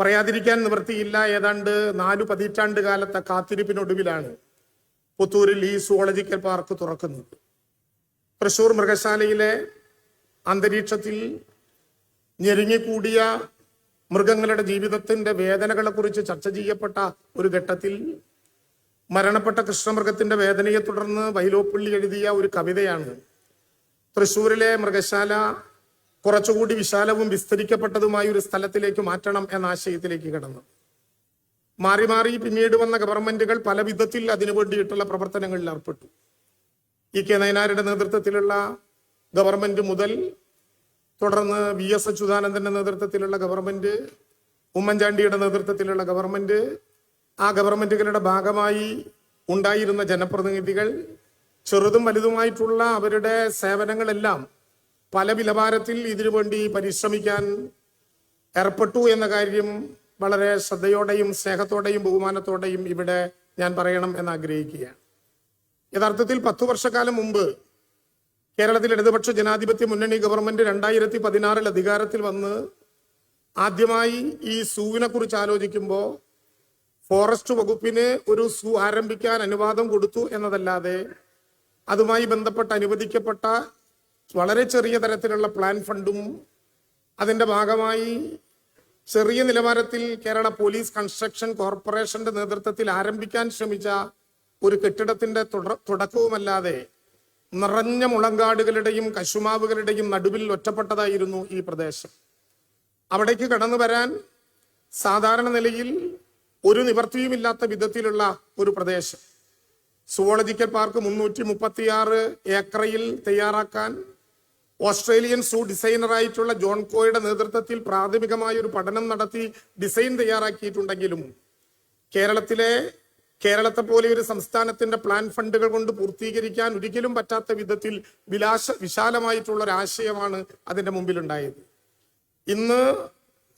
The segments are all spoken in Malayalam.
പറയാതിരിക്കാൻ നിവൃത്തിയില്ല. ഏതാണ്ട് നാലു പതിറ്റാണ്ട് കാലത്തെ കാത്തിരിപ്പിനൊടുവിലാണ് പുത്തൂരിൽ ഈ സുവോളജിക്കൽ പാർക്ക് തുറക്കുന്നത്. തൃശൂർ മൃഗശാലയിലെ അന്തരീക്ഷത്തിൽ ഞെരുങ്ങിക്കൂടിയ മൃഗങ്ങളുടെ ജീവിതത്തിന്റെ വേദനകളെക്കുറിച്ച് ചർച്ച ചെയ്യപ്പെട്ട ഒരു ഘട്ടത്തിൽ മരണപ്പെട്ട കൃഷ്ണമൃഗത്തിന്റെ വേദനയെ തുടർന്ന് വൈലോപ്പള്ളി എഴുതിയ ഒരു കവിതയാണ് തൃശൂരിലെ മൃഗശാല കുറച്ചുകൂടി വിശാലവും വിസ്തരിക്കപ്പെട്ടതുമായ ഒരു സ്ഥലത്തിലേക്ക് മാറ്റണം എന്ന ആശയത്തിലേക്ക് കടന്നു. മാറി മാറി പിന്നീട് വന്ന ഗവൺമെന്റുകൾ പല വിധത്തിൽ അതിനു വേണ്ടിയിട്ടുള്ള പ്രവർത്തനങ്ങളിൽ ഏർപ്പെട്ടു. ഇ കെ നയനാരുടെ നേതൃത്വത്തിലുള്ള ഗവൺമെന്റ് മുതൽ തുടർന്ന് വി എസ് അച്യുതാനന്ദന്റെ നേതൃത്വത്തിലുള്ള ഗവൺമെന്റ് ഉമ്മൻചാണ്ടിയുടെ നേതൃത്വത്തിലുള്ള ഗവൺമെന്റ് ആ ഗവൺമെന്റുകളുടെ ഭാഗമായി ഉണ്ടായിരുന്ന ജനപ്രതിനിധികൾ ചെറുതും വലുതുമായിട്ടുള്ള അവരുടെ സേവനങ്ങളെല്ലാം പല നിലവാരത്തിൽ ഇതിനു വേണ്ടി പരിശ്രമിക്കാൻ ഏർപ്പെട്ടു എന്ന കാര്യം വളരെ ശ്രദ്ധയോടെയും സ്നേഹത്തോടെയും ബഹുമാനത്തോടെയും ഇവിടെ ഞാൻ പറയണം എന്ന് ആഗ്രഹിക്കുകയാണ്. യഥാർത്ഥത്തിൽ പത്തു വർഷക്കാലം മുമ്പ് കേരളത്തിൽ ഇടതുപക്ഷ ജനാധിപത്യ മുന്നണി ഗവൺമെന്റ് രണ്ടായിരത്തി പതിനാറിൽ അധികാരത്തിൽ വന്ന് ആദ്യമായി ഈ സൂവിനെ കുറിച്ച് ആലോചിക്കുമ്പോൾ ഫോറസ്റ്റ് വകുപ്പിന് ഒരു സൂ ആരംഭിക്കാൻ അനുവാദം കൊടുത്തു എന്നതല്ലാതെ അതുമായി ബന്ധപ്പെട്ട് അനുവദിക്കപ്പെട്ട വളരെ ചെറിയ തരത്തിലുള്ള പ്ലാൻ ഫണ്ടും അതിന്റെ ഭാഗമായി ചെറിയ നിലവാരത്തിൽ കേരള പോലീസ് കൺസ്ട്രക്ഷൻ കോർപ്പറേഷന്റെ നേതൃത്വത്തിൽ ആരംഭിക്കാൻ ശ്രമിച്ച ഒരു കെട്ടിടത്തിന്റെ തുട- തുടക്കവുമല്ലാതെ നിറഞ്ഞ മുളങ്കാടുകളുടെയും കശുമാവുകളുടെയും നടുവിൽ ഒറ്റപ്പെട്ടതായിരുന്നു ഈ പ്രദേശം. അവിടേക്ക് കടന്നു വരാൻ സാധാരണ നിലയിൽ ഒരു നിവർത്തിയുമില്ലാത്ത വിധത്തിലുള്ള ഒരു പ്രദേശം. സുവോളജിക്കൽ പാർക്ക് മുന്നൂറ്റി മുപ്പത്തിയാറ് ഏക്കറയിൽ തയ്യാറാക്കാൻ ഓസ്ട്രേലിയൻ സൂ ഡിസൈനറായിട്ടുള്ള ജോൺ കോയുടെ നേതൃത്വത്തിൽ പ്രാഥമികമായ ഒരു പഠനം നടത്തി ഡിസൈൻ തയ്യാറാക്കിയിട്ടുണ്ടെങ്കിലും കേരളത്തിലെ കേരളത്തെ പോലെ ഒരു സംസ്ഥാനത്തിന്റെ പ്ലാൻ ഫണ്ടുകൾ കൊണ്ട് പൂർത്തീകരിക്കാൻ ഒരിക്കലും പറ്റാത്ത വിധത്തിൽ വിലാശ വിശാലമായിട്ടുള്ള ഒരു ആശയമാണ് അതിന്റെ മുമ്പിലുണ്ടായത്. ഇന്ന്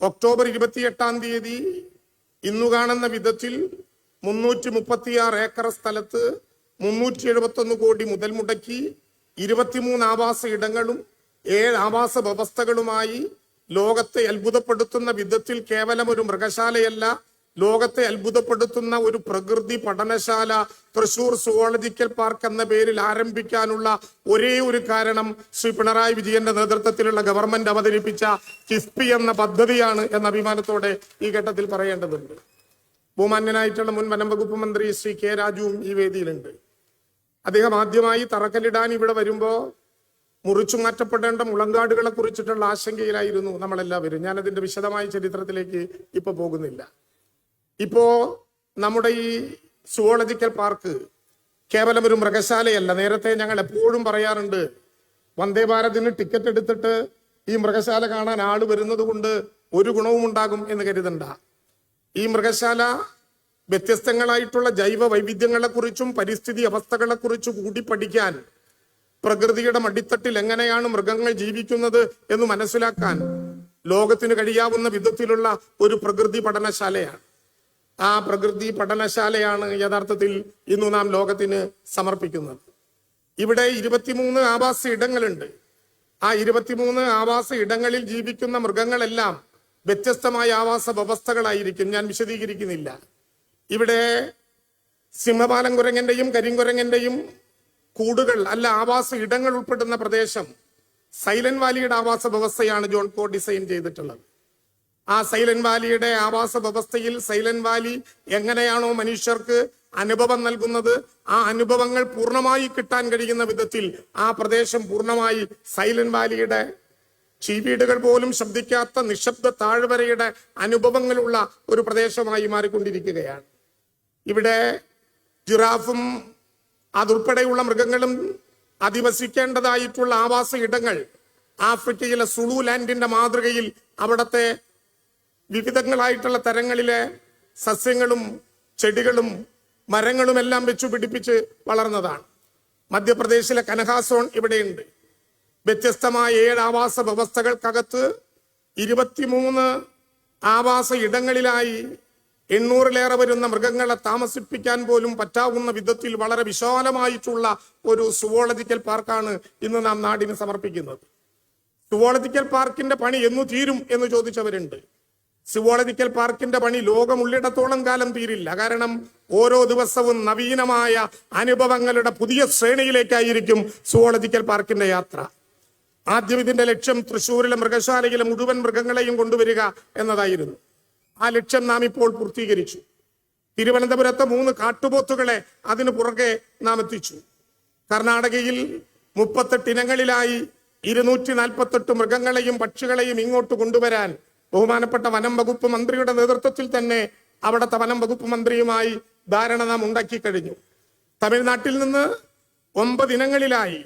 ഒക്ടോബർ ഇരുപത്തിയെട്ടാം തീയതി ഇന്നു കാണുന്ന വിധത്തിൽ മുന്നൂറ്റി മുപ്പത്തിയാറ് ഏക്കർ സ്ഥലത്ത് മുന്നൂറ്റി എഴുപത്തി ഒന്ന് കോടി മുതൽ മുടക്കി ഇരുപത്തിമൂന്ന് ആവാസ ഇടങ്ങളും ഏഴ് ആവാസ വ്യവസ്ഥകളുമായി ലോകത്തെ അത്ഭുതപ്പെടുത്തുന്ന വിധത്തിൽ കേവലം ഒരു മൃഗശാലയല്ല ലോകത്തെ അത്ഭുതപ്പെടുത്തുന്ന ഒരു പ്രകൃതി പഠനശാല തൃശൂർ സുവോളജിക്കൽ പാർക്ക് എന്ന പേരിൽ ആരംഭിക്കാനുള്ള ഒരേ ഒരു കാരണം ശ്രീ പിണറായി വിജയന്റെ നേതൃത്വത്തിലുള്ള ഗവൺമെന്റ് അവതരിപ്പിച്ച കിഫ്ബി എന്ന പദ്ധതിയാണ് എന്ന അഭിമാനത്തോടെ ഈ ഘട്ടത്തിൽ പറയേണ്ടതുണ്ട്. ബഹുമാന്യനായിട്ടുള്ള മുൻ വനം വകുപ്പ് മന്ത്രി ശ്രീ കെ രാജുവും ഈ വേദിയിലുണ്ട്. അദ്ദേഹം ആദ്യമായി തറക്കല്ലിടാൻ ഇവിടെ വരുമ്പോ മുറിച്ചു മാറ്റപ്പെടേണ്ട മുളങ്കാടുകളെ കുറിച്ചിട്ടുള്ള ആശങ്കയിലായിരുന്നു നമ്മളെല്ലാവരും. ഞാനതിന്റെ വിശദമായ ചരിത്രത്തിലേക്ക് ഇപ്പൊ പോകുന്നില്ല. ഇപ്പോ നമ്മുടെ ഈ സുവോളജിക്കൽ പാർക്ക് കേവലം ഒരു മൃഗശാലയല്ല. നേരത്തെ ഞങ്ങൾ എപ്പോഴും പറയാറുണ്ട് വന്ദേ ഭാരതിന് ടിക്കറ്റ് എടുത്തിട്ട് ഈ മൃഗശാല കാണാൻ ആൾ വരുന്നത് കൊണ്ട് ഒരു ഗുണവും ഉണ്ടാകും എന്ന് കരുതണ്ട. ഈ മൃഗശാല വ്യത്യസ്തങ്ങളായിട്ടുള്ള ജൈവ വൈവിധ്യങ്ങളെ കുറിച്ചും പരിസ്ഥിതി അവസ്ഥകളെ കുറിച്ചും കൂടി പഠിക്കാൻ പ്രകൃതിയുടെ മടിത്തട്ടിൽ എങ്ങനെയാണ് മൃഗങ്ങൾ ജീവിക്കുന്നത് എന്ന് മനസ്സിലാക്കാൻ ലോകത്തിന് കഴിയാവുന്ന വിധത്തിലുള്ള ഒരു പ്രകൃതി പഠനശാലയാണ്. ആ പ്രകൃതി പഠനശാലയാണ് യഥാർത്ഥത്തിൽ ഇന്ന് നാം ലോകത്തിന് സമർപ്പിക്കുന്നത്. ഇവിടെ ഇരുപത്തിമൂന്ന് ആവാസ ഇടങ്ങളുണ്ട്. ആ ഇരുപത്തിമൂന്ന് ആവാസ ഇടങ്ങളിൽ ജീവിക്കുന്ന മൃഗങ്ങളെല്ലാം വ്യത്യസ്തമായ ആവാസ വ്യവസ്ഥകളായിരിക്കും. ഞാൻ വിശദീകരിക്കുന്നില്ല. ഇവിടെ സിംഹപാലം കുരങ്ങന്റെയും കരിങ്കുരങ്ങന്റെയും കൂടുകൾ അല്ല ആവാസ ഇടങ്ങൾ ഉൾപ്പെടുന്ന പ്രദേശം. സൈലന്റ് വാലിയുടെ ആവാസ വ്യവസ്ഥയാണ് ജോൺ കോ ഡിസൈൻ ചെയ്തിട്ടുള്ളത്. ആ സൈലന്റ് വാലിയുടെ ആവാസ വ്യവസ്ഥയിൽ സൈലന്റ് വാലി എങ്ങനെയാണോ മനുഷ്യർക്ക് അനുഭവം നൽകുന്നത് ആ അനുഭവങ്ങൾ പൂർണമായി കിട്ടാൻ കഴിയുന്ന വിധത്തിൽ ആ പ്രദേശം പൂർണമായി സൈലന്റ് വാലിയുടെ ചീവീടുകൾ പോലും ശബ്ദിക്കാത്ത നിശബ്ദ താഴ്വരയുടെ അനുഭവങ്ങളുള്ള ഒരു പ്രദേശമായി മാറിക്കൊണ്ടിരിക്കുകയാണ്. ഇവിടെ ജിറാഫും അതുൾപ്പെടെയുള്ള മൃഗങ്ങളും അധിവസിക്കേണ്ടതായിട്ടുള്ള ആവാസ ഇടങ്ങൾ ആഫ്രിക്കയിലെ സുളു ലാൻഡിന്റെ മാതൃകയിൽ അവിടത്തെ വിവിധങ്ങളായിട്ടുള്ള തരങ്ങളിലെ സസ്യങ്ങളും ചെടികളും മരങ്ങളും എല്ലാം വെച്ചു പിടിപ്പിച്ച് വളർന്നതാണ്. മധ്യപ്രദേശിലെ കനഹാസോൺ ഇവിടെയുണ്ട്. വ്യത്യസ്തമായ ഏഴ് ആവാസ വ്യവസ്ഥകൾക്കകത്ത് ഇരുപത്തിമൂന്ന് ആവാസ ഇടങ്ങളിലായി എണ്ണൂറിലേറെ വരുന്ന മൃഗങ്ങളെ താമസിപ്പിക്കാൻ പോലും പറ്റാവുന്ന വിധത്തിൽ വളരെ വിശാലമായിട്ടുള്ള ഒരു സുവോളജിക്കൽ പാർക്കാണ് ഇന്ന് നാം നാടിന് സമർപ്പിക്കുന്നത്. സുവോളജിക്കൽ പാർക്കിന്റെ പണി എന്നു തീരും എന്ന് ചോദിച്ചവരുണ്ട്. സുവോളജിക്കൽ പാർക്കിന്റെ പണി ലോകമുള്ളിടത്തോളം കാലം തീരില്ല. കാരണം ഓരോ ദിവസവും നവീനമായ അനുഭവങ്ങളുടെ പുതിയ ശ്രേണിയിലേക്കായിരിക്കും സുവോളജിക്കൽ പാർക്കിന്റെ യാത്ര. ആദ്യം ഇതിന്റെ ലക്ഷ്യം തൃശ്ശൂരിലെ മൃഗശാലയിലെ മുഴുവൻ മൃഗങ്ങളെയും കൊണ്ടുവരിക എന്നതായിരുന്നു. ആ ലക്ഷ്യം നാം ഇപ്പോൾ പൂർത്തീകരിച്ചു. തിരുവനന്തപുരത്തെ മൂന്ന് കാട്ടുപോത്തുകളെ അതിനു പുറകെ നാം എത്തിച്ചു. കർണാടകയിൽ മുപ്പത്തെട്ട് ഇനങ്ങളിലായി ഇരുന്നൂറ്റി നാൽപ്പത്തെട്ട് മൃഗങ്ങളെയും പക്ഷികളെയും ഇങ്ങോട്ട് കൊണ്ടുവരാൻ ബഹുമാനപ്പെട്ട വനം വകുപ്പ് മന്ത്രിയുടെ നേതൃത്വത്തിൽ തന്നെ അവിടുത്തെ വനം വകുപ്പ് മന്ത്രിയുമായി ധാരണ നാം ഉണ്ടാക്കി കഴിഞ്ഞു. തമിഴ്നാട്ടിൽ നിന്ന് ഒമ്പത് ഇനങ്ങളിലായി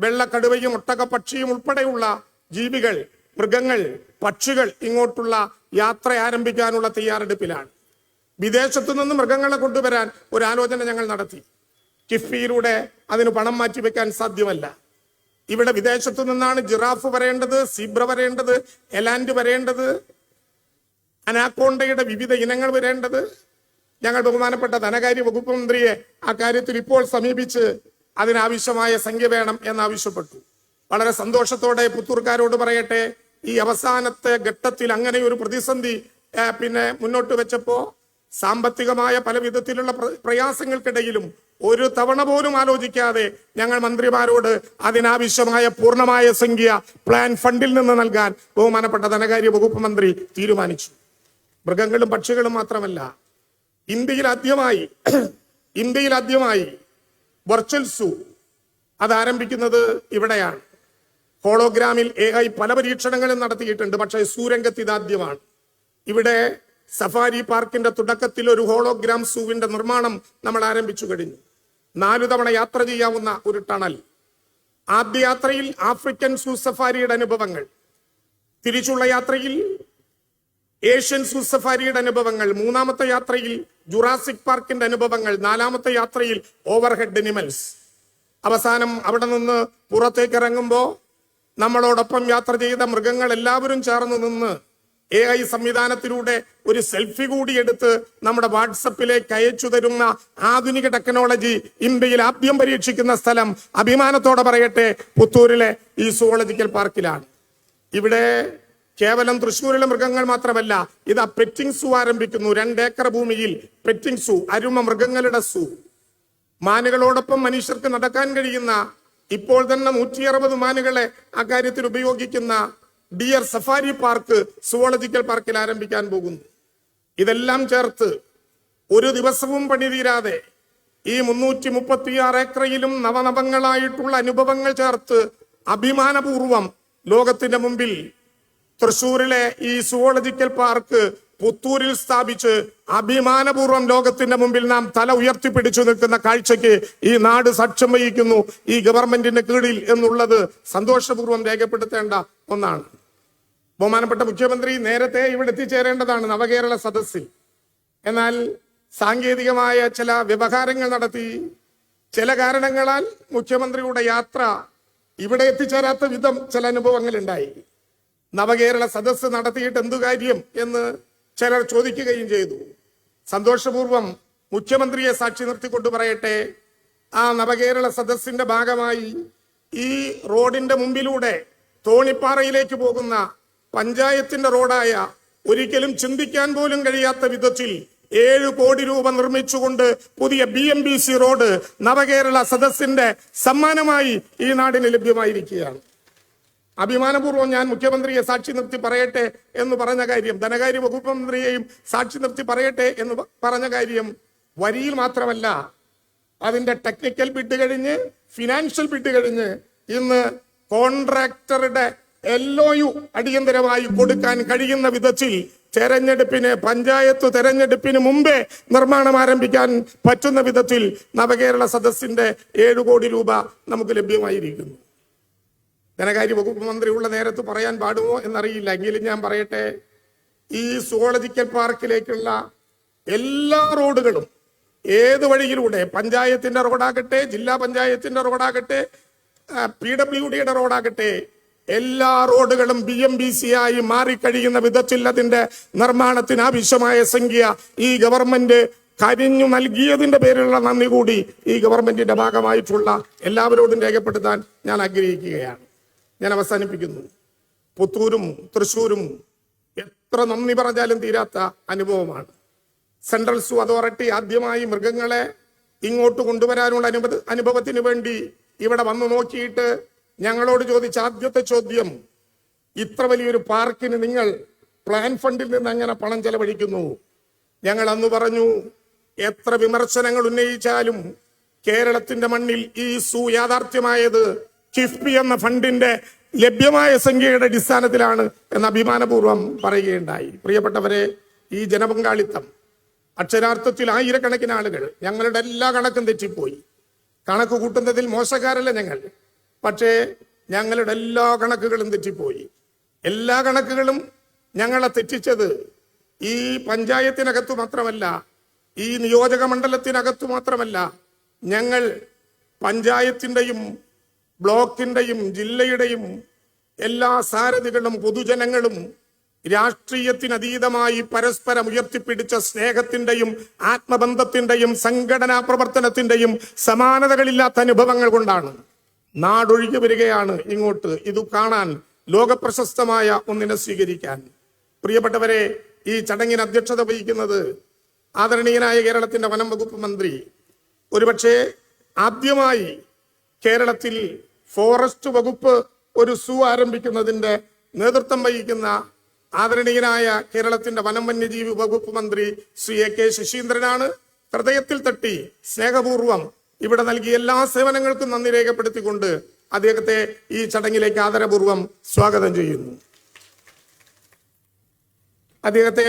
വെള്ളക്കടുവയും ഒട്ടകപ്പക്ഷിയും ഉൾപ്പെടെയുള്ള ജീവികൾ മൃഗങ്ങൾ പക്ഷികൾ ഇങ്ങോട്ടുള്ള യാത്ര ആരംഭിക്കാനുള്ള തയ്യാറെടുപ്പിലാണ്. വിദേശത്തു നിന്ന് മൃഗങ്ങളെ കൊണ്ടുവരാൻ ഒരു ആലോചന ഞങ്ങൾ നടത്തി. കിഫ്ബിയിലൂടെ അതിന് പണം മാറ്റി വെക്കാൻ സാധ്യമല്ല. ഇവിടെ വിദേശത്തു നിന്നാണ് ജിറാഫ് വരേണ്ടത് സീബ്ര വരേണ്ടത് എലാൻഡ് വരേണ്ടത് അനാക്കോണ്ടയുടെ വിവിധ ഇനങ്ങൾ വരേണ്ടത്. ഞങ്ങൾ ബഹുമാനപ്പെട്ട ധനകാര്യ വകുപ്പ് മന്ത്രിയെ ആ കാര്യത്തിൽ ഇപ്പോൾ സമീപിച്ച് അതിനാവശ്യമായ സംഖ്യ വേണം എന്നാവശ്യപ്പെട്ടു. വളരെ സന്തോഷത്തോടെ പുത്തൂർക്കാരോട് പറയട്ടെ ഈ അവസാനത്തെ ഘട്ടത്തിൽ അങ്ങനെ ഒരു പ്രതിസന്ധി പിന്നെ മുന്നോട്ട് വെച്ചപ്പോ സാമ്പത്തികമായ പല വിധത്തിലുള്ള പ്രയാസങ്ങൾക്കിടയിലും ഒരു തവണ പോലും ആലോചിക്കാതെ ഞങ്ങൾ മന്ത്രിമാരോട് അതിനാവശ്യമായ പൂർണമായ സംഖ്യ പ്ലാൻ ഫണ്ടിൽ നിന്ന് നൽകാൻ ബഹുമാനപ്പെട്ട ധനകാര്യ വകുപ്പ് മന്ത്രി തീരുമാനിച്ചു. മൃഗങ്ങളും പക്ഷികളും മാത്രമല്ല ഇന്ത്യയിൽ ആദ്യമായി ഇന്ത്യയിൽ ആദ്യമായി വെർച്വൽ സൂ അത് ആരംഭിക്കുന്നത് ഇവിടെയാണ്. ഹോളോഗ്രാമിൽ എ ഐ പല പരീക്ഷണങ്ങളും നടത്തിയിട്ടുണ്ട്. പക്ഷേ സൂരംഗത്ത് ഇതാദ്യമാണ്. ഇവിടെ സഫാരി പാർക്കിന്റെ തുടക്കത്തിൽ ഒരു ഹോളോഗ്രാം സൂവിന്റെ നിർമ്മാണം നമ്മൾ ആരംഭിച്ചു കഴിഞ്ഞു. നാലു തവണ യാത്ര ചെയ്യാവുന്ന ഒരു ടണൽ. ആദ്യ യാത്രയിൽ ആഫ്രിക്കൻ സൂ സഫാരിയുടെ അനുഭവങ്ങൾ. തിരിച്ചുള്ള യാത്രയിൽ ഏഷ്യൻ സൂ സഫാരിയുടെ അനുഭവങ്ങൾ. മൂന്നാമത്തെ യാത്രയിൽ ജുറാസിക് പാർക്കിന്റെ അനുഭവങ്ങൾ. നാലാമത്തെ യാത്രയിൽ ഓവർഹെഡ് അനിമൽസ്. അവസാനം അവിടെ നിന്ന് പുറത്തേക്ക് ഇറങ്ങുമ്പോൾ നമ്മളോടൊപ്പം യാത്ര ചെയ്ത മൃഗങ്ങൾ എല്ലാവരും ചേർന്ന് നിന്ന് എ ഐ സംവിധാനത്തിലൂടെ ഒരു സെൽഫി കൂടി എടുത്ത് നമ്മുടെ വാട്സപ്പിലേക്ക് അയച്ചു തരുന്ന ആധുനിക ടെക്നോളജി ഇന്ത്യയിൽ ആദ്യം പരീക്ഷിക്കുന്ന സ്ഥലം അഭിമാനത്തോടെ പറയട്ടെ പുത്തൂരിലെ ഈ സുവോളജിക്കൽ പാർക്കിലാണ്. ഇവിടെ കേവലം തൃശ്ശൂരിലെ മൃഗങ്ങൾ മാത്രമല്ല ഇത് പെറ്റിംഗ് സൂ ആരംഭിക്കുന്നു. രണ്ടേക്കർ ഭൂമിയിൽ പെറ്റിംഗ് സൂ അരുമ മൃഗങ്ങളുടെ സൂ. മാനുകളോടൊപ്പം മനുഷ്യർക്ക് നടക്കാൻ കഴിയുന്ന ഇപ്പോൾ തന്നെ നൂറ്റി അറുപത് മാനുകളെ അക്കാര്യത്തിൽ ഉപയോഗിക്കുന്ന ഡിയർ സഫാരി പാർക്ക് സുവോളജിക്കൽ പാർക്കിൽ ആരംഭിക്കാൻ പോകുന്നു. ഇതെല്ലാം ചേർത്ത് ഒരു ദിവസവും പണി തീരാതെ ഈ മുന്നൂറ്റി മുപ്പത്തിയാറ് ഏക്കറയിലും നവനവങ്ങളായിട്ടുള്ള അനുഭവങ്ങൾ ചേർത്ത് അഭിമാനപൂർവം ലോകത്തിന്റെ മുമ്പിൽ തൃശൂരിലെ ഈ സുവോളജിക്കൽ പാർക്ക് പുത്തൂരിൽ സ്ഥാപിച്ച് അഭിമാനപൂർവം ലോകത്തിന്റെ മുമ്പിൽ നാം തല ഉയർത്തിപ്പിടിച്ചു നിൽക്കുന്ന കാഴ്ചയ്ക്ക് ഈ നാട് സാക്ഷ്യം വഹിക്കുന്നു. ഈ ഗവൺമെന്റിന്റെ കീഴിൽ എന്നുള്ളത് സന്തോഷപൂർവം രേഖപ്പെടുത്തേണ്ട ഒന്നാണ്. ബഹുമാനപ്പെട്ട മുഖ്യമന്ത്രി നേരത്തെ ഇവിടെ എത്തിച്ചേരേണ്ടതാണ് നവകേരള സദസ്സിൽ. എന്നാൽ സാങ്കേതികമായ ചില വ്യവഹാരങ്ങൾ നടത്തി ചില കാരണങ്ങളാൽ മുഖ്യമന്ത്രിയുടെ യാത്ര ഇവിടെ എത്തിച്ചേരാത്ത വിധം ചില അനുഭവങ്ങൾ ഉണ്ടായി. നവകേരള സദസ്സ് നടത്തിയിട്ട് എന്തു കാര്യം എന്ന് ചിലർ ചോദിക്കുകയും ചെയ്തു. സന്തോഷപൂർവം മുഖ്യമന്ത്രിയെ സാക്ഷി നിർത്തിക്കൊണ്ട് പറയട്ടെ. ആ നവകേരള സദസ്സിന്റെ ഭാഗമായി ഈ റോഡിന്റെ മുമ്പിലൂടെ തോണിപ്പാറയിലേക്ക് പോകുന്ന പഞ്ചായത്തിന്റെ റോഡായ ഒരിക്കലും ചിന്തിക്കാൻ പോലും കഴിയാത്ത വിധത്തിൽ ഏഴ് കോടി രൂപ നിർമ്മിച്ചുകൊണ്ട് പുതിയ B M B C road നവകേരള സദസ്സിന്റെ സമ്മാനമായി ഈ നാടിന് ലഭ്യമായിരിക്കുകയാണ്. അഭിമാനപൂർവം ഞാൻ മുഖ്യമന്ത്രിയെ സാക്ഷി നിർത്തി പറയട്ടെ എന്ന് പറഞ്ഞ കാര്യം ധനകാര്യ വകുപ്പ് മന്ത്രിയെയും സാക്ഷി നിർത്തി പറയട്ടെ എന്ന് പറഞ്ഞ കാര്യം വരിയിൽ മാത്രമല്ല. അതിന്റെ ടെക്നിക്കൽ ബിഡ് കഴിഞ്ഞ് ഫിനാൻഷ്യൽ ബിഡ് കഴിഞ്ഞ് ഇന്ന് കോൺട്രാക്ടറുടെ എൽ യു അടിയന്തരമായി കൊടുക്കാൻ കഴിയുന്ന വിധത്തിൽ തെരഞ്ഞെടുപ്പിന് പഞ്ചായത്ത് തെരഞ്ഞെടുപ്പിന് മുമ്പേ നിർമ്മാണം ആരംഭിക്കാൻ പറ്റുന്ന വിധത്തിൽ നവകേരള സദസ്സിന്റെ ഏഴു കോടി രൂപ നമുക്ക് ലഭ്യമായിരിക്കുന്നു. ധനകാര്യ വകുപ്പ് മന്ത്രി ഉള്ള നേരത്ത് പറയാൻ പാടുമോ എന്നറിയില്ല. എങ്കിലും ഞാൻ പറയട്ടെ ഈ സുവോളജിക്കൽ പാർക്കിലേക്കുള്ള എല്ലാ റോഡുകളും ഏത് വഴിയിലൂടെ? പഞ്ചായത്തിന്റെ റോഡാകട്ടെ ജില്ലാ പഞ്ചായത്തിന്റെ റോഡാകട്ടെ പി ഡബ്ല്യു ഡിയുടെ റോഡാകട്ടെ എല്ലാ റോഡുകളും ബി എം ബി സി ആയി മാറിക്കഴിയുന്ന വിധത്തിൽ അതിന്റെ നിർമ്മാണത്തിന് ആവശ്യമായ സംഖ്യ ഈ ഗവൺമെന്റ് കരിഞ്ഞു നൽകിയതിന്റെ പേരിലുള്ള നന്ദി കൂടി ഈ ഗവൺമെന്റിന്റെ ഭാഗമായിട്ടുള്ള എല്ലാവരോടും രേഖപ്പെടുത്താൻ ഞാൻ ആഗ്രഹിക്കുകയാണ്. ഞാൻ അവസാനിപ്പിക്കുന്നു. പുത്തൂരും തൃശ്ശൂരും എത്ര നന്ദി പറഞ്ഞാലും തീരാത്ത അനുഭവമാണ്. സെൻട്രൽ സൂ അതോറിറ്റി ആദ്യമായി മൃഗങ്ങളെ ഇങ്ങോട്ട് കൊണ്ടുവരാനുള്ള അനുഭവ അനുഭവത്തിന് വേണ്ടി ഇവിടെ വന്നു നോക്കിയിട്ട് ഞങ്ങളോട് ചോദിച്ച ആദ്യത്തെ ചോദ്യം ഇത്ര വലിയൊരു പാർക്കിന് നിങ്ങൾ പ്ലാൻ ഫണ്ടിൽ നിന്ന് അങ്ങനെ പണം ചെലവഴിക്കുന്നു? ഞങ്ങൾ അന്ന് പറഞ്ഞു എത്ര വിമർശനങ്ങൾ ഉന്നയിച്ചാലും കേരളത്തിന്റെ മണ്ണിൽ ഈ സൂ യാഥാർത്ഥ്യമായത് കിഫ്ബി എന്ന ഫണ്ടിന്റെ ലഭ്യമായ സംഖ്യയുടെ അടിസ്ഥാനത്തിലാണ് എന്ന് അഭിമാനപൂർവം പറയുകയുണ്ടായി. പ്രിയപ്പെട്ടവരെ ഈ ജനപങ്കാളിത്തം അക്ഷരാർത്ഥത്തിൽ ആയിരക്കണക്കിന് ആളുകൾ ഞങ്ങളുടെ എല്ലാ കണക്കും തെറ്റിപ്പോയി. കണക്ക് കൂട്ടുന്നതിൽ മോശക്കാരല്ല ഞങ്ങൾ പക്ഷേ ഞങ്ങളുടെ എല്ലാ കണക്കുകളും തെറ്റിപ്പോയി. എല്ലാ കണക്കുകളും ഞങ്ങളെ തെറ്റിച്ചത് ഈ പഞ്ചായത്തിനകത്തു മാത്രമല്ല ഈ നിയോജക മണ്ഡലത്തിനകത്തു മാത്രമല്ല ഞങ്ങൾ പഞ്ചായത്തിന്റെയും ബ്ലോക്കിന്റെയും ജില്ലയുടെയും എല്ലാ സാരഥികളും പൊതുജനങ്ങളും രാഷ്ട്രീയത്തിനതീതമായി പരസ്പരം ഉയർത്തിപ്പിടിച്ച സ്നേഹത്തിന്റെയും ആത്മബന്ധത്തിന്റെയും സംഘടനാ പ്രവർത്തനത്തിന്റെയും സമാനതകളില്ലാത്ത അനുഭവങ്ങൾ കൊണ്ടാണ് നാടൊഴുകി വരികയാണ് ഇങ്ങോട്ട് ഇത് കാണാൻ ലോകപ്രശസ്തമായ ഒന്നിനെ സ്വീകരിക്കാൻ. പ്രിയപ്പെട്ടവരെ ഈ ചടങ്ങിന് അധ്യക്ഷത വഹിക്കുന്നത് ആദരണീയനായ കേരളത്തിന്റെ വനം വകുപ്പ് മന്ത്രി. ഒരുപക്ഷെ ആദ്യമായി കേരളത്തിൽ ഫോറസ്റ്റ് വകുപ്പ് ഒരു സൂ ആരംഭിക്കുന്നതിന്റെ നേതൃത്വം വഹിക്കുന്ന ആദരണീയനായ കേരളത്തിന്റെ വനം വന്യജീവി വകുപ്പ് മന്ത്രി ശ്രീ എ കെ ശശീന്ദ്രനാണ്. ഹൃദയത്തിൽ തട്ടി സ്നേഹപൂർവം ഇവിടെ നൽകിയ എല്ലാ സേവനങ്ങൾക്കും നന്ദി രേഖപ്പെടുത്തിക്കൊണ്ട് അദ്ദേഹത്തെ ഈ ചടങ്ങിലേക്ക് ആദരപൂർവം സ്വാഗതം ചെയ്യുന്നു. അദ്ദേഹത്തെ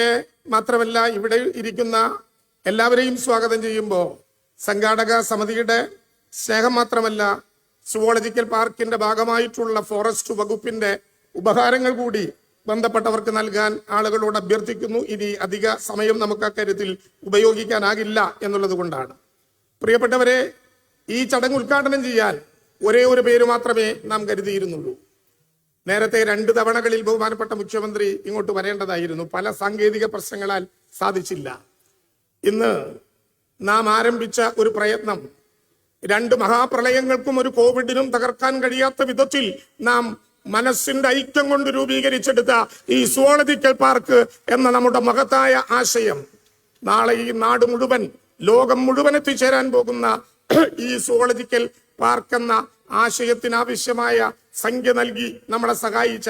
മാത്രമല്ല ഇവിടെ ഇരിക്കുന്ന എല്ലാവരെയും സ്വാഗതം ചെയ്യുമ്പോൾ സംഘാടക സമിതിയുടെ സ്നേഹം മാത്രമല്ല സുവോളജിക്കൽ പാർക്കിന്റെ ഭാഗമായിട്ടുള്ള ഫോറസ്റ്റ് വകുപ്പിന്റെ ഉപഹാരങ്ങൾ കൂടി ബന്ധപ്പെട്ടവർക്ക് നൽകാൻ ആളുകളോട് അഭ്യർത്ഥിക്കുന്നു. ഇനി അധിക സമയം നമുക്ക് അക്കാര്യത്തിൽ ഉപയോഗിക്കാനാകില്ല എന്നുള്ളത് കൊണ്ടാണ്. പ്രിയപ്പെട്ടവരെ ഈ ചടങ്ങ് ഉദ്ഘാടനം ചെയ്യാൻ ഒരേ ഒരു പേര് മാത്രമേ നാം കരുതിയിരുന്നുള്ളൂ. നേരത്തെ രണ്ട് തവണകളിൽ ബഹുമാനപ്പെട്ട മുഖ്യമന്ത്രി ഇങ്ങോട്ട് വരേണ്ടതായിരുന്നു. പല സാങ്കേതിക പ്രശ്നങ്ങളാൽ സാധിച്ചില്ല. ഇന്ന് നാം ആരംഭിച്ച ഒരു പ്രയത്നം രണ്ട് മഹാപ്രളയങ്ങൾക്കും ഒരു കോവിഡിനും തകർക്കാൻ കഴിയാത്ത വിധത്തിൽ നാം മനസ്സിന്റെ ഐക്യം കൊണ്ട് രൂപീകരിച്ചെടുത്ത ഈ സുവോളജിക്കൽ പാർക്ക് എന്ന നമ്മുടെ മഹത്തായ ആശയം. നാളെ ഈ നാട് മുഴുവൻ ലോകം മുഴുവൻ എത്തിച്ചേരാൻ പോകുന്ന ഈ സുവോളജിക്കൽ പാർക്ക് എന്ന ആശയത്തിന് ആവശ്യമായ സംഖ്യ നൽകി നമ്മളെ സഹായിച്ച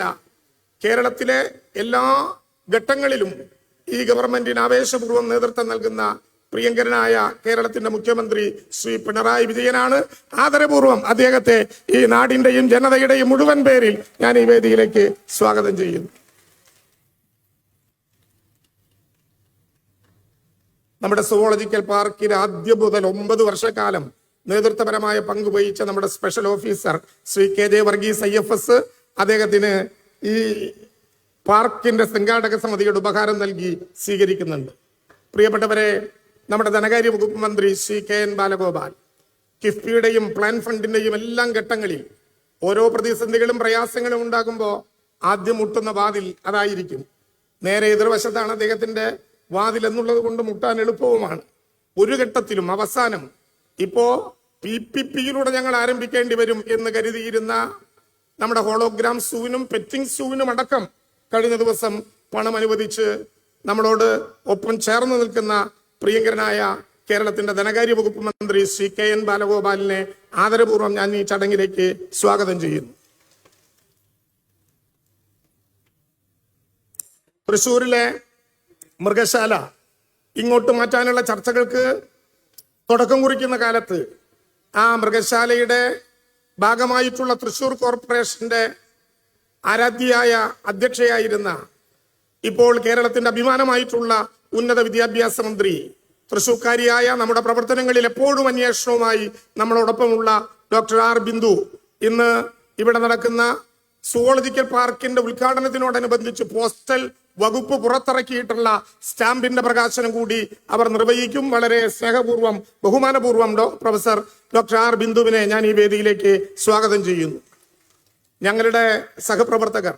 കേരളത്തിലെ എല്ലാ ഘട്ടങ്ങളിലും ഈ ഗവൺമെന്റിന് ആവേശപൂർവം നേതൃത്വം നൽകുന്ന പ്രിയങ്കരനായ കേരളത്തിന്റെ മുഖ്യമന്ത്രി ശ്രീ പിണറായി വിജയനാണ്. ആദരപൂർവം അദ്ദേഹത്തെ ഈ നാടിന്റെയും ജനതയുടെയും മുഴുവൻ പേരിൽ ഞാൻ ഈ വേദിയിലേക്ക് സ്വാഗതം ചെയ്യുന്നു. നമ്മുടെ സുവോളജിക്കൽ പാർക്കിൽ ആദ്യം മുതൽ ഒമ്പത് വർഷക്കാലം നേതൃത്വപരമായ പങ്ക് വഹിച്ച നമ്മുടെ special officer Shri K J Varghese I F S അദ്ദേഹത്തിന് ഈ പാർക്കിന്റെ സംഘാടക സമിതിയുടെ ഉപഹാരം നൽകി സ്വീകരിക്കുന്നുണ്ട്. പ്രിയപ്പെട്ടവരെ നമ്മുടെ ധനകാര്യ വകുപ്പ് മന്ത്രി സി കെ എൻ ബാലഗോപാൽ കിഫ്ബിയുടെയും പ്ലാൻ ഫണ്ടിന്റെയും എല്ലാം ഘട്ടങ്ങളിൽ ഓരോ പ്രതിസന്ധികളും പ്രയാസങ്ങളും ഉണ്ടാകുമ്പോൾ ആദ്യം മുട്ടുന്ന വാതിൽ അതായിരിക്കും. നേരെ എതിർവശത്താണ് അദ്ദേഹത്തിന്റെ വാതിൽ എന്നുള്ളത് കൊണ്ട് മുട്ടാൻ എളുപ്പവുമാണ്. ഒരു ഘട്ടത്തിലും അവസാനം ഇപ്പോ പി പി പിയിലൂടെ ഞങ്ങൾ ആരംഭിക്കേണ്ടി വരും എന്ന് കരുതിയിരുന്ന നമ്മുടെ ഹോളോഗ്രാം സൂവിനും പെറ്റിംഗ് സൂവിനും അടക്കം കഴിഞ്ഞ ദിവസം പണം അനുവദിച്ച് നമ്മളോട് ഒപ്പം ചേർന്ന് നിൽക്കുന്ന പ്രിയങ്കരനായ കേരളത്തിന്റെ ധനകാര്യ വകുപ്പ് മന്ത്രി ശ്രീ കെ എൻ ബാലഗോപാലിനെ ആദരപൂർവം ഞാൻ ഈ ചടങ്ങിലേക്ക് സ്വാഗതം ചെയ്യുന്നു. തൃശൂരിലെ മൃഗശാല ഇങ്ങോട്ട് മാറ്റാനുള്ള ചർച്ചകൾക്ക് തുടക്കം കുറിക്കുന്ന കാലത്ത് ആ മൃഗശാലയുടെ ഭാഗമായിട്ടുള്ള തൃശൂർ കോർപ്പറേഷന്റെ ആരാധ്യയായ അധ്യക്ഷയായിരുന്ന ഇപ്പോൾ കേരളത്തിന്റെ അഭിമാനമായിട്ടുള്ള ഉന്നത വിദ്യാഭ്യാസ മന്ത്രി തൃശൂക്കാരിയായ നമ്മുടെ പ്രവർത്തനങ്ങളിൽ എപ്പോഴും അന്വേഷണവുമായി നമ്മളോടൊപ്പമുള്ള ഡോക്ടർ ആർ ബിന്ദു. ഇന്ന് ഇവിടെ നടക്കുന്ന സുവോളജിക്കൽ പാർക്കിന്റെ ഉദ്ഘാടനത്തിനോടനുബന്ധിച്ച് പോസ്റ്റൽ വകുപ്പ് പുറത്തിറക്കിയിട്ടുള്ള സ്റ്റാമ്പിന്റെ പ്രകാശനം കൂടി അവർ നിർവഹിക്കും. വളരെ സ്നേഹപൂർവം ബഹുമാനപൂർവം ഡോ പ്രൊഫസർ ഡോക്ടർ ആർ ബിന്ദുവിനെ ഞാൻ ഈ വേദിയിലേക്ക് സ്വാഗതം ചെയ്യുന്നു. ഞങ്ങളുടെ സഹപ്രവർത്തകർ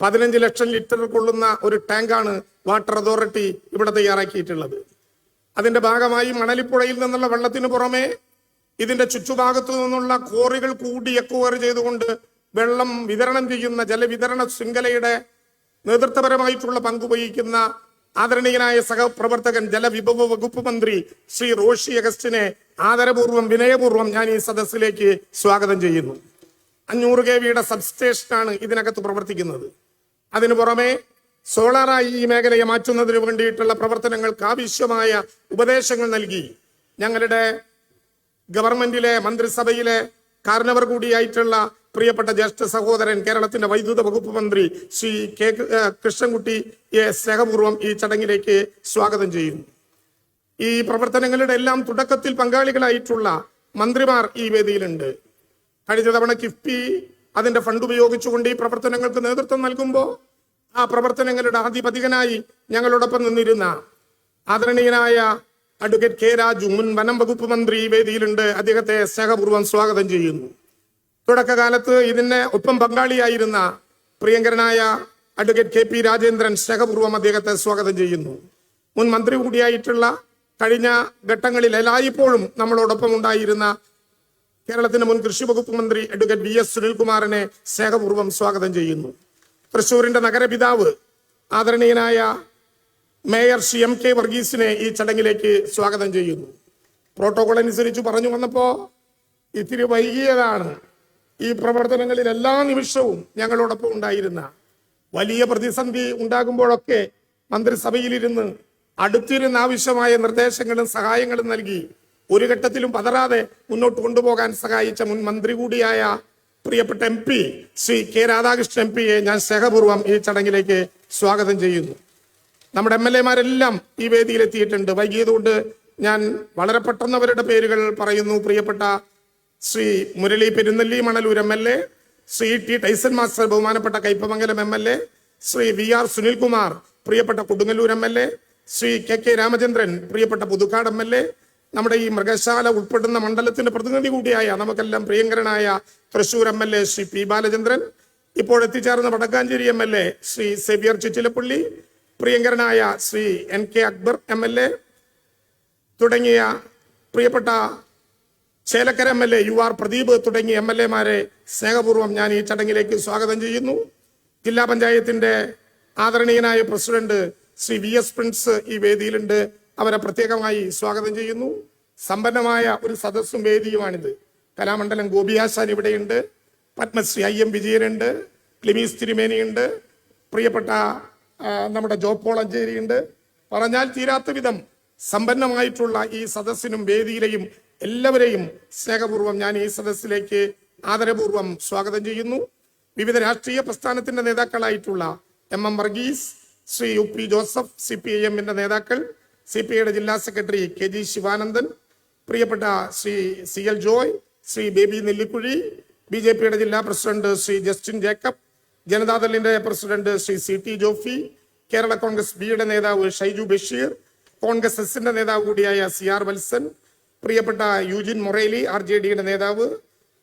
പതിനഞ്ച് ലക്ഷം ലിറ്റർ കൊള്ളുന്ന ഒരു ടാങ്കാണ് വാട്ടർ അതോറിറ്റി ഇവിടെ തയ്യാറാക്കിയിട്ടുള്ളത്. അതിന്റെ ഭാഗമായി മണലിപ്പുഴയിൽ നിന്നുള്ള വെള്ളത്തിന് പുറമെ ഇതിന്റെ ചുറ്റുഭാഗത്തു നിന്നുള്ള കോറികൾ കൂടി എക്വയർ ചെയ്തുകൊണ്ട് വെള്ളം വിതരണം ചെയ്യുന്ന ജലവിതരണ ശൃംഖലയുടെ നേതൃത്വപരമായിട്ടുള്ള പങ്കുവഹിക്കുന്ന ആദരണീയനായ സഹപ്രവർത്തകൻ ജലവിഭവ വകുപ്പ് മന്ത്രി ശ്രീ റോഷി അഗസ്റ്റിനെ ആദരപൂർവം വിനയപൂർവം ഞാൻ ഈ സദസ്സിലേക്ക് സ്വാഗതം ചെയ്യുന്നു. അഞ്ഞൂറ് കെ വിയുടെ സബ്സ്റ്റേഷനാണ് ഇതിനകത്ത് പ്രവർത്തിക്കുന്നത്. അതിനു പുറമെ സോളാറായി ഈ മേഖലയെ മാറ്റുന്നതിന് വേണ്ടിയിട്ടുള്ള പ്രവർത്തനങ്ങൾക്ക് ആവശ്യമായ ഉപദേശങ്ങൾ നൽകി. ഞങ്ങളുടെ ഗവൺമെന്റിലെ മന്ത്രിസഭയിലെ കാരണവർ കൂടിയായിട്ടുള്ള പ്രിയപ്പെട്ട ജ്യേഷ്ഠ സഹോദരൻ കേരളത്തിന്റെ വൈദ്യുത വകുപ്പ് മന്ത്രി ശ്രീ കെ കൃഷ്ണൻകുട്ടി കൃഷ്ണൻകുട്ടിയെ സ്നേഹപൂർവം ഈ ചടങ്ങിലേക്ക് സ്വാഗതം ചെയ്യുന്നു ഈ പ്രവർത്തനങ്ങളുടെ എല്ലാം തുടക്കത്തിൽ പങ്കാളികളായിട്ടുള്ള മന്ത്രിമാർ ഈ വേദിയിലുണ്ട്. കഴിഞ്ഞ തവണ കിഫ്ബി അതിന്റെ ഫണ്ട് ഉപയോഗിച്ചുകൊണ്ട് ഈ പ്രവർത്തനങ്ങൾക്ക് നേതൃത്വം നൽകുമ്പോൾ ആ പ്രവർത്തനങ്ങളുടെ ആധിപതികനായി ഞങ്ങളോടൊപ്പം നിന്നിരുന്ന ആദരണീയനായ അഡ്വക്കേറ്റ് കെ രാജു മുൻ വനം വകുപ്പ് മന്ത്രി വേദിയിലുണ്ട്. അദ്ദേഹത്തെ സ്നേഹപൂർവം സ്വാഗതം ചെയ്യുന്നു. തുടക്കകാലത്ത് ഇതിന് ഒപ്പം പങ്കാളിയായിരുന്ന പ്രിയങ്കരനായ അഡ്വക്കേറ്റ് കെ പി രാജേന്ദ്രൻ സ്നേഹപൂർവം അദ്ദേഹത്തെ സ്വാഗതം ചെയ്യുന്നു. മുൻ മന്ത്രി കൂടിയായിട്ടുള്ള കഴിഞ്ഞ ഘട്ടങ്ങളിൽ എല്ലായ്പ്പോഴും നമ്മളോടൊപ്പം ഉണ്ടായിരുന്ന കേരളത്തിന്റെ മുൻ കൃഷി വകുപ്പ് മന്ത്രി അഡ്വക്കേറ്റ് വി എസ് സുനിൽകുമാറിനെ സ്നേഹപൂർവം സ്വാഗതം ചെയ്യുന്നു. തൃശൂരിന്റെ നഗരപിതാവ് ആദരണീയനായ മേയർ ശ്രീ എം കെ വർഗീസിനെ ഈ ചടങ്ങിലേക്ക് സ്വാഗതം ചെയ്യുന്നു. പ്രോട്ടോകോൾ അനുസരിച്ച് പറഞ്ഞു വന്നപ്പോ ഇത്തിരി വൈകിയതാണ്. ഈ പ്രവർത്തനങ്ങളിൽ എല്ലാ നിമിഷവും ഞങ്ങളോടൊപ്പം ഉണ്ടായിരുന്ന വലിയ പ്രതിസന്ധി ഉണ്ടാകുമ്പോഴൊക്കെ മന്ത്രിസഭയിലിരുന്ന് അടുത്തിരുന്ന് ആവശ്യമായ നിർദ്ദേശങ്ങളും സഹായങ്ങളും നൽകി ഒരു ഘട്ടത്തിലും പതറാതെ മുന്നോട്ട് കൊണ്ടുപോകാൻ സഹായിച്ച മുൻ മന്ത്രി കൂടിയായ പ്രിയപ്പെട്ട M P Shri K Radhakrishnan M പിയെ ഞാൻ സ്നേഹപൂർവം ഈ ചടങ്ങിലേക്ക് സ്വാഗതം ചെയ്യുന്നു. നമ്മുടെ എം എൽ എമാരെല്ലാം ഈ വേദിയിൽ എത്തിയിട്ടുണ്ട്. വൈകിയതുകൊണ്ട് ഞാൻ വളരെ പെട്ടെന്ന് അവരുടെ പേരുകൾ പറയുന്നു. പ്രിയപ്പെട്ട Shri Murali Perunnelli Manalur M L A Shri T Tyson master ബഹുമാനപ്പെട്ട Kaipamangalam M L A Shri V R Sunilkumar പ്രിയപ്പെട്ട Kodungallur M L A Shri K K Ramachandran പ്രിയപ്പെട്ട പുതുക്കാട് എം എൽ എ നമ്മുടെ ഈ മൃഗശാല ഉൾപ്പെടുന്ന മണ്ഡലത്തിന്റെ പ്രതിനിധി കൂടിയായ നമുക്കെല്ലാം പ്രിയങ്കരനായ Thrissur M L A Shri P Balachandran ഇപ്പോൾ എത്തിച്ചേർന്ന Wadakkanchery M L A Shri Xavier Chittilappilly പ്രിയങ്കരനായ Shri N K Akbar M L A തുടങ്ങിയ പ്രിയപ്പെട്ട Chelakkara M L A U R Pradeep തുടങ്ങിയ എം എൽ എമാരെ സ്നേഹപൂർവം ഞാൻ ഈ ചടങ്ങിലേക്ക് സ്വാഗതം ചെയ്യുന്നു. ജില്ലാ പഞ്ചായത്തിന്റെ ആദരണീയനായ president Shri V S Prince ഈ വേദിയിലുണ്ട്. അവരെ പ്രത്യേകമായി സ്വാഗതം ചെയ്യുന്നു. സമ്പന്നമായ ഒരു സദസ്സും വേദിയുമാണിത്. കലാമണ്ഡലം ഗോപിയാശാൻ ഇവിടെയുണ്ട്. പത്മശ്രീ ഐ എം വിജയനുണ്ട്. ക്ലിമീസ് തിരുമേനിയുണ്ട്. പ്രിയപ്പെട്ട നമ്മുടെ ജോപ്പോൾ ഉണ്ട് പറഞ്ഞാൽ തീരാത്ത വിധം സമ്പന്നമായിട്ടുള്ള ഈ സദസ്സിനും വേദിയിലെയും എല്ലാവരെയും സ്നേഹപൂർവം ഞാൻ ഈ സദസ്സിലേക്ക് ആദരപൂർവം സ്വാഗതം ചെയ്യുന്നു. വിവിധ രാഷ്ട്രീയ പ്രസ്ഥാനത്തിന്റെ നേതാക്കളായിട്ടുള്ള M M Varghese Shri U P Joseph C P I എമ്മിന്റെ നേതാക്കൾ സി പി ഐയുടെ ജില്ലാ സെക്രട്ടറി കെ ജി ശിവാനന്ദൻ പ്രിയപ്പെട്ട Shri C L Joy Shri Baby Nellikuzhi B J പിയുടെ ജില്ലാ president Shri Justin Jacob ജനതാദളിന്റെ president Shri C T Jofi Kerala Congress ബിയുടെ നേതാവ് ഷൈജു ബഷീർ കോൺഗ്രസ് എസിന്റെ നേതാവ് കൂടിയായ സി ആർ വത്സൻ പ്രിയപ്പെട്ട യൂജിൻ മൊറേലി ആർ ജെ ഡിയുടെ നേതാവ്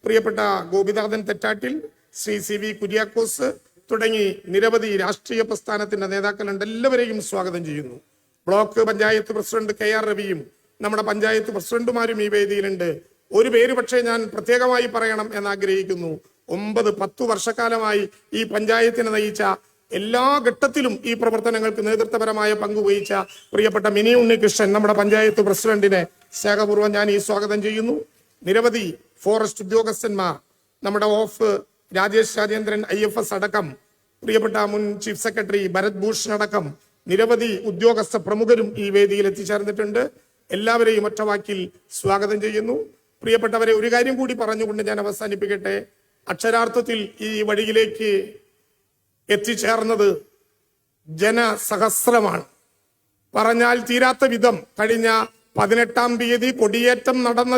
പ്രിയപ്പെട്ട ഗോപിനാഥൻ തെറ്റാട്ടിൽ ശ്രീ സി വി കുര്യാക്കോസ് തുടങ്ങി നിരവധി രാഷ്ട്രീയ പ്രസ്ഥാനത്തിന്റെ നേതാക്കളുണ്ട് എല്ലാവരെയും സ്വാഗതം ചെയ്യുന്നു. Block panchayat president K R രവിയും നമ്മുടെ പഞ്ചായത്ത് പ്രസിഡന്റുമാരും ഈ വേദിയിലുണ്ട്. ഒരു പേര് പക്ഷേ ഞാൻ പ്രത്യേകമായി പറയണം എന്ന് ആഗ്രഹിക്കുന്നു ഒമ്പത് പത്തു വർഷക്കാലമായി ഈ പഞ്ചായത്തിനെ നയിച്ച എല്ലാ ഘട്ടത്തിലും ഈ പ്രവർത്തനങ്ങൾക്ക് നേതൃത്വപരമായ പങ്ക് വഹിച്ച പ്രിയപ്പെട്ട മിനി ഉണ്ണികൃഷ്ണൻ നമ്മുടെ പഞ്ചായത്ത് പ്രസിഡന്റിനെ സ്നേഹപൂർവം ഞാൻ ഈ സ്വാഗതം ചെയ്യുന്നു. നിരവധി ഫോറസ്റ്റ് ഉദ്യോഗസ്ഥന്മാർ നമ്മുടെ of Rajesh Rajendran I F S അടക്കം പ്രിയപ്പെട്ട മുൻ ചീഫ് സെക്രട്ടറി ഭരത് ഭൂഷൺ അടക്കം നിരവധി ഉദ്യോഗസ്ഥ പ്രമുഖരും ഈ വേദിയിൽ എത്തിച്ചേർന്നിട്ടുണ്ട്. എല്ലാവരെയും ഒറ്റവാക്കിൽ സ്വാഗതം ചെയ്യുന്നു. പ്രിയപ്പെട്ടവരെ ഒരു കാര്യം കൂടി പറഞ്ഞുകൊണ്ട് ഞാൻ അവസാനിപ്പിക്കട്ടെ. അക്ഷരാർത്ഥത്തിൽ ഈ വഴിയിലേക്ക് എത്തിച്ചേർന്നത് ജനസഹസ്രമാണ്. പറഞ്ഞാൽ തീരാത്ത വിധം കഴിഞ്ഞ പതിനെട്ടാം തീയതി കൊടിയേറ്റം നടന്ന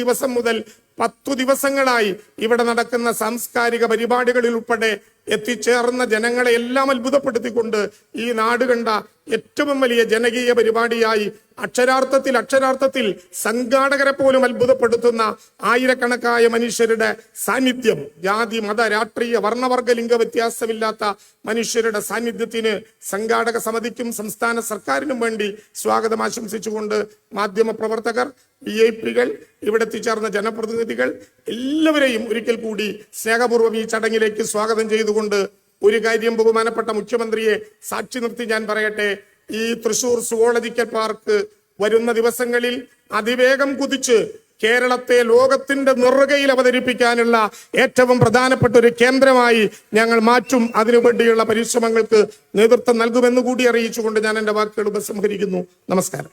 ദിവസം മുതൽ പത്തു ദിവസങ്ങളായി ഇവിടെ നടക്കുന്ന സാംസ്കാരിക പരിപാടികളിൽ ഉൾപ്പെടെ എത്തിച്ചേർന്ന ജനങ്ങളെ എല്ലാം അത്ഭുതപ്പെടുത്തിക്കൊണ്ട് ഈ നാട് കണ്ട ഏറ്റവും വലിയ ജനകീയ പരിപാടിയായി അക്ഷരാർത്ഥത്തിൽ അക്ഷരാർത്ഥത്തിൽ സംഘാടകരെ പോലും അത്ഭുതപ്പെടുത്തുന്ന ആയിരക്കണക്കായ മനുഷ്യരുടെ സാന്നിധ്യം. ജാതി മത രാഷ്ട്രീയ വർണവർഗ ലിംഗ വ്യത്യാസമില്ലാത്ത മനുഷ്യരുടെ സാന്നിധ്യത്തിന് സംഘാടക സമിതിക്കും സംസ്ഥാന സർക്കാരിനും വേണ്ടി സ്വാഗതം ആശംസിച്ചുകൊണ്ട് മാധ്യമ പ്രവർത്തകർ വി ഐ പികൾ ഇവിടെ എത്തിച്ചേർന്ന ജനപ്രതിനിധികൾ എല്ലാവരെയും ഒരിക്കൽ കൂടി സ്നേഹപൂർവം ഈ ചടങ്ങിലേക്ക് സ്വാഗതം ചെയ്തുകൊണ്ട് ഒരു കാര്യം ബഹുമാനപ്പെട്ട മുഖ്യമന്ത്രിയെ സാക്ഷി നിർത്തി ഞാൻ പറയട്ടെ. ഈ തൃശൂർ സുവോളജിക്കൽ പാർക്ക് വരുന്ന ദിവസങ്ങളിൽ അതിവേഗം കുതിച്ച് കേരളത്തെ ലോകത്തിന്റെ നെറുകയിൽ അവതരിപ്പിക്കാനുള്ള ഏറ്റവും പ്രധാനപ്പെട്ട ഒരു കേന്ദ്രമായി ഞങ്ങൾ മാറ്റും. അതിനു വേണ്ടിയുള്ള പരിശ്രമങ്ങൾക്ക് നേതൃത്വം നൽകുമെന്ന് കൂടി അറിയിച്ചുകൊണ്ട് ഞാൻ എന്റെ വാക്കുകൾ ഉപസംഹരിക്കുന്നു. നമസ്കാരം.